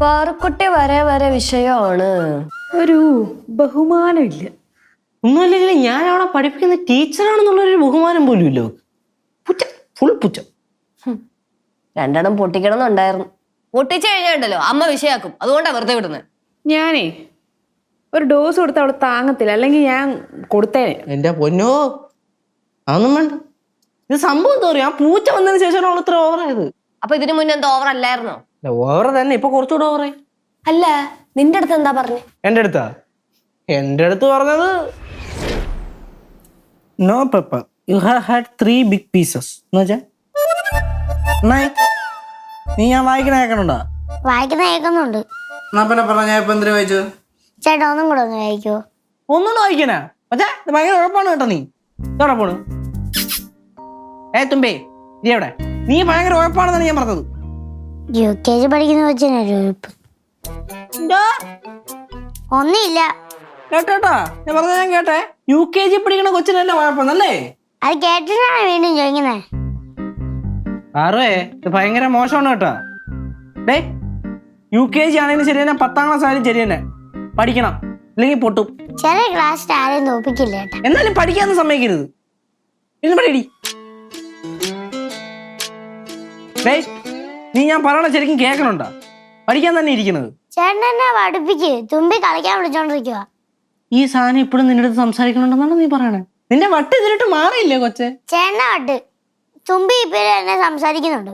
പാറക്കുട്ടി വരെ വരെ വിഷയമാണ്. ഒരു ബഹുമാനമില്ല. ഒന്നുമില്ലെങ്കിൽ ഞാൻ അവളെ പഠിപ്പിക്കുന്ന ടീച്ചറാണെന്നുള്ളൊരു ബഹുമാനം പോലും ഇല്ല പുറ്റ ഫുൾ പുറ്റ രണ്ടെണ്ണം പൊട്ടിക്കണമെന്നുണ്ടായിരുന്നു. പൊട്ടിച്ചു കഴിഞ്ഞാണ്ടല്ലോ അമ്മ വിഷയാക്കും. അതുകൊണ്ടാ വെറുതെ വിടുന്നത് ഞാനേ ഒരു ഡോസ് കൊടുത്ത അവൾ താങ്ങത്തില്ല. അല്ലെങ്കിൽ ഞാൻ കൊടുത്തേനെ. എന്റെ പൊന്നോ അതൊന്നും വേണ്ട. ഇത് സംഭവം എന്താ പറയാ പൂച്ച വന്നതിന് ശേഷമാണ് അവൾ ഇത്ര ഓവറായത് അപ്പൊ ഇതിനു മുന്നേ എന്താ ഓവർ അല്ലായിരുന്നോ? ഓവർ തന്നെ. ഇപ്പൊ കുറച്ചുകൂടെ ഓവറായി അല്ല നിന്റെ അടുത്ത് എന്താ പറഞ്ഞു? എന്റെ അടുത്താ? എന്റെ അടുത്ത് പറഞ്ഞത് no pepper you have had three big pieces എന്ന് വെച്ചാ? നീ ഞാൻ വായിക്കണ കേൾക്കണുണ്ടോ? വായിക്കുന്ന കേൾക്കുന്നുണ്ട്. പിന്നെ പറഞ്ഞ ഞാൻ ഇപ്പൊ എന്തിനു വായിച്ചു ചേട്ടാ ഒന്നും കൂടെ ഒന്ന് വായിക്കോ. ഒന്നും വായിക്കണ? മച്ചാ ഇത് ഭയങ്കര ഉഴപ്പാണ് കേട്ടോ നീ. എവിടെ പോണു. ഏ തുമ്പേ നീ എവിടെ നീ ഭയങ്കര ഉഴപ്പാണെന്നാണ് ഞാൻ പറഞ്ഞത്. യു കെ ജി പഠിക്കുന്ന ഒന്നുമില്ല. കേട്ടോട്ടാ ഞാൻ പറഞ്ഞ ഞാൻ കേട്ടെ. യു കെ ജി പഠിക്കണ കൊച്ചിനല്ല കുഴപ്പമെന്നല്ലേ അത് കേട്ടിട്ടാണ് വീണ്ടും ചോദിക്കുന്നത് ആറേ ഇത് ഭയങ്കര മോശമാണ് കേട്ടോ. ഡേ യു കെ ജി ആണെങ്കിലും ശരി തന്നെ പത്താം ക്ലാസ് ആയാലും ശരി തന്നെ പഠിക്കണം. അല്ലെങ്കിൽ പൊട്ടും. ചില ക്ലാസ്സിൽ ആരെയും തോപ്പിക്കില്ല എന്നാലും പഠിക്കാന്ന് സമ്മതിക്കരുത്. ഡേ നീ ഞാൻ പറയണ ശരിക്കും കേൾക്കണുണ്ടോ? പഠിക്കാൻ തന്നെ ഇരിക്കുന്നത്. ചേട്ടൻ എന്നെ പഠിപ്പിക്ക്. തുമ്പി കളിക്കാൻ വിളിച്ചോണ്ടിരിക്കുക ഈ സാധനം ഇപ്പോഴും നിന്റെ അടുത്ത് സംസാരിക്കണുണ്ടെന്നാണ് നീ പറയണേ? നിന്റെ വട്ട് ഇതിലിട്ട് മാറിയില്ലേ കൊച്ചെ? ചേട്ടനെ വട്ട്. തുമ്പി ഇപ്പോഴും എന്നെ സംസാരിക്കുന്നുണ്ട്.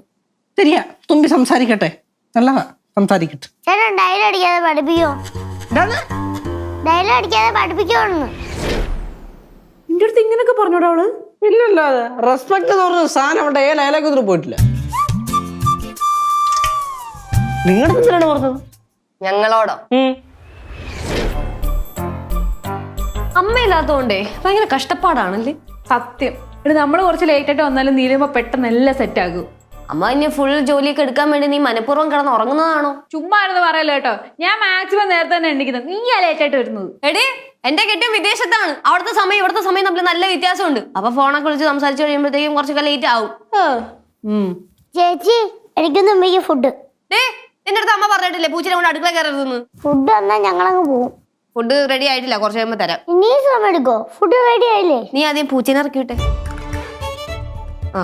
ശരിയാ തുമ്പി സംസാരിക്കട്ടെ. നല്ലതാ സംസാരിക്കട്ടെ. ചേട്ടൻ ഡയറി അടിക്കാതെ പഠിപ്പിക്കോ എന്താണ്? ഡയറി അടിക്കാതെ പഠിപ്പിക്കുമെന്ന് നിന്റെ അടുത്ത് ഇങ്ങനൊക്കെ പറഞ്ഞോടാ അവൾ? ഇല്ലല്ലോ അത്. റെസ്പെക്ട് എന്ന് പറഞ്ഞ സാധനം അവിടെ ഏ ലയലൊക്കെ പോയിട്ടില്ല. നിങ്ങളുടെ എന്തിനാണ് പറഞ്ഞത്? ഞങ്ങളോടോ. അമ്മയില്ലാത്തോണ്ടേ ഭയങ്കര കഷ്ടപ്പാടാണല്ലേ? സത്യം. ഇനി നമ്മൾ കുറച്ച് ലേറ്റ് ആയിട്ട് വന്നാലും നീലുമ്പോ പെട്ടെന്ന് എല്ലാം സെറ്റ് ആകും. അമ്മ ഇനി ഫുൾ ജോലിയൊക്കെ എടുക്കാൻ വേണ്ടി നീ മനഃപൂർവം കിടന്ന് ഉറങ്ങുന്നതാണോ? ചുമ്മാ ആയിരുന്നു പറയല്ലോ കേട്ടോ. ഞാൻ മാക്സിമം നേരത്തെ തന്നെ എണ്ണിക്കുന്നത് നീ ആ ലേറ്റ് ആയിട്ട് വരുന്നത്. എടി എന്റെ കെട്ടും വിദേശത്താണ്. അവിടുത്തെ സമയം ഇവിടുത്തെ സമയം തമ്മിൽ നല്ല വ്യത്യാസമുണ്ട്. അപ്പൊ ഫോണൊക്കെ വിളിച്ച് സംസാരിച്ചു കഴിയുമ്പോഴത്തേക്കും കുറച്ചൊക്കെ ലേറ്റ് ആവും. ചേച്ചി എനിക്കൊന്നും ഫുഡ് ഡേ നിന്റെ അടുത്ത് അമ്മ പറഞ്ഞിട്ടില്ലേ പൂച്ചിനെ കൊണ്ട് അടുക്കള കയറരുതെന്ന്? ഫുഡ് വന്നാൽ ഞങ്ങളങ്ങ് പോകും ഫുഡ് റെഡി ആയിട്ടില്ല കുറച്ച് കഴിയുമ്പോ തരാം. നീ സമയം എടുക്കോ? ഫുഡ് റെഡി ആയില്ലേ? നീ ആദ്യം പൂച്ചിനെ ഇറക്കി വിട്ടെ ആ.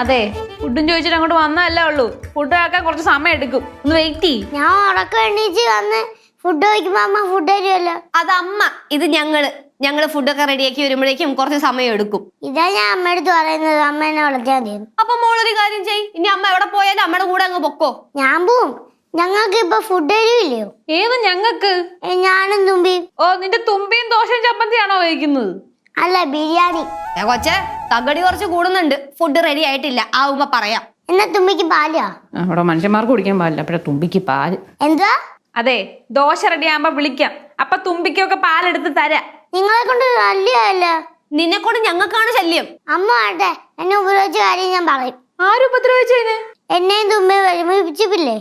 അതെ ഫുഡും ചോദിച്ചിട്ട് അങ്ങോട്ട് വന്നതല്ലേ ഉള്ളൂ. ഫുഡ് ആക്കാൻ കുറച്ച് സമയം എടുക്കും. ഒന്ന് വെയിറ്റ് ചെയ്യ്. ഞാൻ ഉറക്കം എണീച്ച് വന്ന് ഫുഡ് കഴിക്കുമ്പോ അമ്മ ഫുഡ് തരുമല്ലോ അത് അമ്മ ഇത് ഞങ്ങൾ. ഞങ്ങൾ ഫുഡൊക്കെ റെഡിയാക്കി വരുമ്പോഴേക്കും കുറച്ച് സമയം എടുക്കും. ഇതാ ഞാൻ അമ്മയടുത്ത് പറയുന്നത്. അമ്മ എന്നെ വളർത്തിയാൽ മതി. അപ്പൊ മോളൊരു കാര്യം ചെയ്. ഇനി അമ്മ എവിടെ പോയാലും അമ്മയുടെ കൂടെ അങ്ങ് പൊക്കോ. ഞാൻ പോവും. ഞങ്ങൾക്ക് ഇപ്പൊ ഫുഡ് തരുമില്ലയോ ഏത് ഞങ്ങക്ക് ഏ, ഞാനും തുമ്പി ഓ നിന്റെ തുമ്പിയും ദോശയും ചമ്മന്തിയാണോ കഴിക്കുന്നത്? അല്ല ബിരിയാണി. ഏ കൊച്ചെ തകടി കുറച്ച് കൂടുന്നുണ്ട്. ഫുഡ് റെഡി ആയിട്ടില്ല. ആവുമ്പോ പറയാം. എന്നാ തുമ്പിക്ക് പാലാ? അവിടെ മനുഷ്യന്മാർക്ക് കുടിക്കാൻ പാടില്ല അപ്പഴ തുമ്പിക്ക് പാൽ. എന്താ? അതെ ദോശ റെഡി ആകുമ്പോ വിളിക്കാം. അപ്പൊ തുമ്പിക്കൊക്കെ പാലെടുത്ത് തരാം. നിങ്ങളെ കൊണ്ട് നല്ലതല്ല നിന്നെ കൊണ്ട് ഞങ്ങൾക്കാണ് ശല്യം. അമ്മ ആട്ടെ എന്നെ ഉപദ്രവിച്ച കാര്യം ഞാൻ പറയും. ആരും ഉപദ്രവിച്ചതിന് എന്നെയും തുമ്പി വരുമിപ്പിച്ചില്ലേ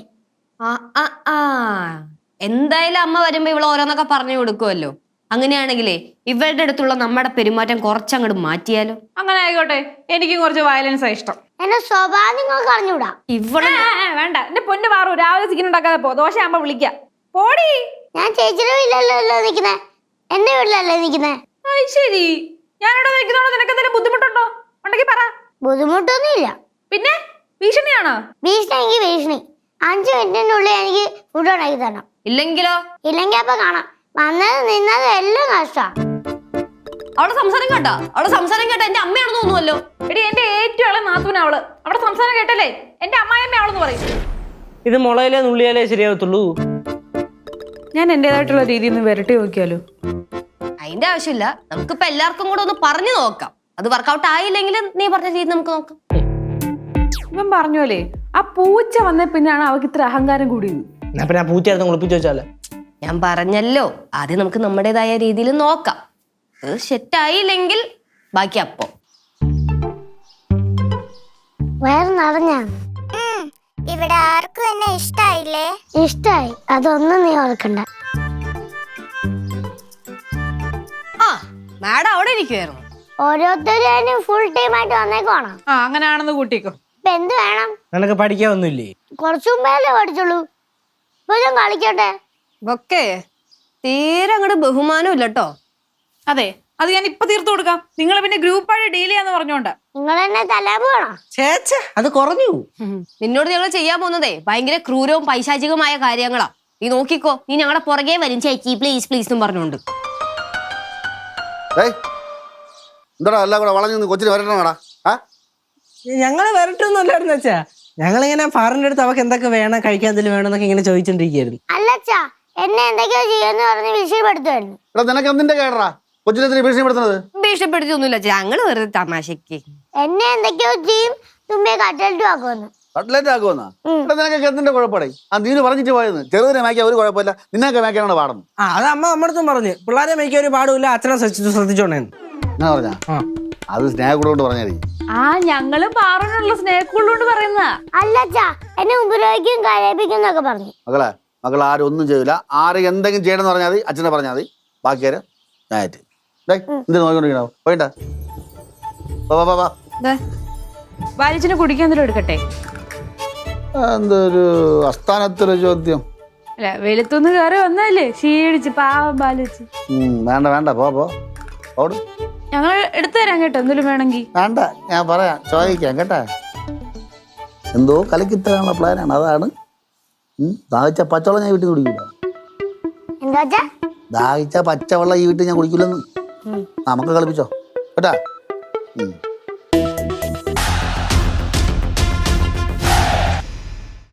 ആ ആ ആ. എന്തായാലും അമ്മ വരുമ്പോ ഇവൾ ഓരോന്നൊക്കെ പറഞ്ഞു കൊടുക്കുമല്ലോ അങ്ങനെയാണെങ്കിലേ ഇവരുടെ അടുത്തുള്ള നമ്മുടെ പെരുമാറ്റം കുറച്ചങ്ങോട്ട് മാറ്റിയാലോ? അങ്ങനെ ആയിക്കോട്ടെ എനിക്കും കുറച്ച് വയലൻസാ ഇഷ്ടം. എന്റെ സ്വഭാവം നിങ്ങൾക്ക് അറിഞ്ഞൂടാ? ആ, വേണ്ട. എന്റെ പൊന്ന് മാറൂ രാവിലെ ചിക്കൻ ഉണ്ടാക്കാതെ പോ. ദോശ ആകുമ്പോ വിളിക്കാം. പോടി. ഞാൻ ചേച്ചിയുടെ വീട്ടിലല്ലോ നിൽക്കുന്നേ എന്റെ വീട്ടിലല്ലേ നിൽക്കുന്നേ അത് ശരി. ഞാനിവിടെ നിൽക്കുന്നോണ്ട് നിനക്ക് എന്തെങ്കിലും ബുദ്ധിമുട്ടുണ്ടോ? ഉണ്ടെങ്കിൽ പറ. ബുദ്ധിമുട്ടൊന്നുമില്ല. പിന്നെ? ഭീഷണിയാണോ? ഭീഷണി എനിക്ക് ഭീഷണി. അഞ്ചു മിനിറ്റിനുള്ളിൽ എനിക്ക് ഫുഡ് ഉണ്ടാക്കി തരണം. ഇല്ലെങ്കിലോ? ഇല്ലെങ്കിൽ അപ്പൊ കാണാം. വന്നത് നിന്നത് എല്ലാം കഷ്ടാ അവളെ സംസാരം കേട്ടാ. അവളെ സംസാരം കേട്ടാ. എന്റെ അമ്മയാണെന്ന് തോന്നുമല്ലോ എടി എന്റെ ഏറ്റവും ഇളം നാത്തൂന അവൾ. അവിടെ സംസാരം കേട്ടല്ലേ? എന്റെ അമ്മായിയമ്മ അവളെന്ന് പറയും. ഇത് മുളയിലെ നുള്ളിയാലേ ശരിയാവത്തുള്ളൂ. ഞാൻ എന്റേതായിട്ടുള്ള രീതിയിൽ ഒന്ന് വരട്ടി നോക്കിയാലോ? അതിന്റെ ആവശ്യമില്ല. നമുക്കിപ്പോ എല്ലാവർക്കും കൂടെ ഒന്ന് പറഞ്ഞു നോക്കാം. അത് വർക്കൗട്ട് ആയില്ലെങ്കിൽ നീ പറഞ്ഞ രീതി നമുക്ക് നോക്കാം. ഇവൻ പറഞ്ഞോലേ ആ പൂച്ച വന്ന പിന്നാണ് അവക്ക് ഇത്ര അഹങ്കാരം കൂടിയത്. എന്നാ പിന്നെ ആ പൂച്ചയായിരുന്നു കുളിപ്പിച്ചു വെച്ചാലേ. ഞാൻ പറഞ്ഞല്ലോ. ആദ്യം നമുക്ക് നമ്മുടേതായ രീതിയിൽ നോക്കാം. അത് സെറ്റായില്ലെങ്കിൽ ബാക്കി അപ്പം. വയറ് നിറഞ്ഞ ഇവിടെ ആർക്കും എന്നെ ഇഷ്ടായില്ലേ? ഇഷ്ടായി. അതൊന്നും നീ ഓർക്കണ്ട. ആ മാഡം അവിടെ ഇരിക്കുവായിരുന്നു. ഓരോരുത്തരും ഫുൾ ടൈം ആയിട്ട് വന്നേക്കോണം ആ അങ്ങനെയാണെന്ന് കൂട്ടിക്കോ. ഇപ്പൊ എന്ത് വേണം? നിനക്ക് പഠിക്കാനൊന്നുമില്ലേ കുറച്ചു മുമ്പേലേ പഠിച്ചുള്ളൂ ഇപ്പൊ ഞാൻ കളിക്കട്ടെ. ഇതൊക്കെ തീരെ അങ്ങോട്ട് ബഹുമാനം ഇല്ല കേട്ടോ അതെ അത് ഞാൻ ഇപ്പൊ തീർത്തു കൊടുക്കാം. നിങ്ങൾ പിന്നെ ഗ്രൂപ്പായിട്ട് ഡീൽ ചെയ്യാന്ന് പറഞ്ഞോണ്ട്. നിങ്ങൾ പോകണം അത് കുറഞ്ഞു നിന്നോട് ഞങ്ങൾ ചെയ്യാൻ പോകുന്നതേ ഭയങ്കര ക്രൂരവും പൈശാചികവുമായ കാര്യങ്ങളാ. നീ നോക്കിക്കോ നീ ഞങ്ങളുടെ പുറകെ വരും ചേച്ചി പ്ലീസ് പ്ലീസ് എന്നും പറഞ്ഞോണ്ട്. എന്താടാ എല്ലാം കൂടെ വളഞ്ഞു കൊച്ചിന് വരട്ടണോടാ ആ? ഞങ്ങൾ വരട്ടൊന്നുമല്ലായിരുന്നു വെച്ചാ ഞങ്ങളിങ്ങനെ ഫാറിന്റെ അടുത്ത് അവക്ക് എന്തൊക്കെ വേണം കഴിക്കാൻ എന്തെങ്കിലും വേണം എന്നൊക്കെ ഇങ്ങനെ ചോദിച്ചോണ്ടിരിക്കുന്നു അല്ലച്ചാ എന്നെ എന്തൊക്കെയോ ചെയ്യുമെന്ന് പറഞ്ഞ് വിഷയപ്പെടുത്തുവായിരുന്നു. നിനക്ക് എന്തിന്റെ കേടറാ കൊച്ചിനെ ഭീഷണിപ്പെടുത്തുന്നത്? ഭീഷണിപ്പെടുത്തിയൊന്നുമില്ല ഞങ്ങൾ വെറുതെ തമാശക്ക്. എന്നെ എന്തൊക്കെയോ ചെയ്യും തുമ്പിയെ കട്ടലിട്ട് ആക്കുമെന്ന്. കട്ട്ലേറ്റ് ആക്കുമെന്നാ? എടാ നിനക്കൊക്കെ എന്തിന്റെ കുഴപ്പടേ? ആ നീന് പറഞ്ഞിട്ട് ചെറുതിനെ ഒരു കുഴപ്പമില്ല. നിന്നൊക്കെ മേയ്ക്കാനാണ് പാടുന്നു ആ അത് അമ്മ പറഞ്ഞു. പിള്ളേരെ ഒരു പാടുമില്ല അച്ഛനെ ഞാൻ പറഞ്ഞാ? അത് പറഞ്ഞാൽ ആ ഞങ്ങൾ അല്ലച്ചാ എന്നെ ഉപദ്രവിക്കും കരയിപ്പിക്കും എന്നൊക്കെ പറഞ്ഞു. ആരും ഒന്നും ചെയ്യില്ല ആരും എന്തെങ്കിലും ചെയ്യണമെന്ന് പറഞ്ഞാൽ മതി അച്ഛനെ പറഞ്ഞാൽ മതി. ബാക്കിയാരും ഞാനായിട്ട് ഡേ എന്തിനു നോക്കിക്കൊണ്ടിരിക്കണോ? പോയിട്ടാ വാ വാ, വാ വാ വാലിച്ചിന് കുടിക്കാൻ എന്തെങ്കിലും എടുക്കട്ടെ? എന്തൊരു അസ്ഥാനത്തിലെ ചോദ്യം. അല്ല വെളുത്തുനിന്ന് കയറി വന്നല്ലേ ക്ഷീണിച്ച് പാവം ബാലിച്ച്. വേണ്ട വേണ്ട പോ പോ. ഓട്. ഞങ്ങൾ എടുത്തു തരാം കേട്ടോ എന്തെങ്കിലും വേണമെങ്കിൽ വേണ്ട ഞാൻ പറയാം ചോദിക്കാം കേട്ടാ. എന്തോ കലക്കിത്തരാനുള്ള പ്ലാനാണ് അതാണ്. ദാഹിച്ച പച്ചവെള്ളം ഞാൻ വീട്ടിൽ കുടിക്കില്ല എന്താ ദാഹിച്ച പച്ചവെള്ളം ഈ വീട്ടിൽ ഞാൻ കുടിക്കില്ലെന്ന് നമുക്ക് കളിപ്പിച്ചോ കേട്ടാ.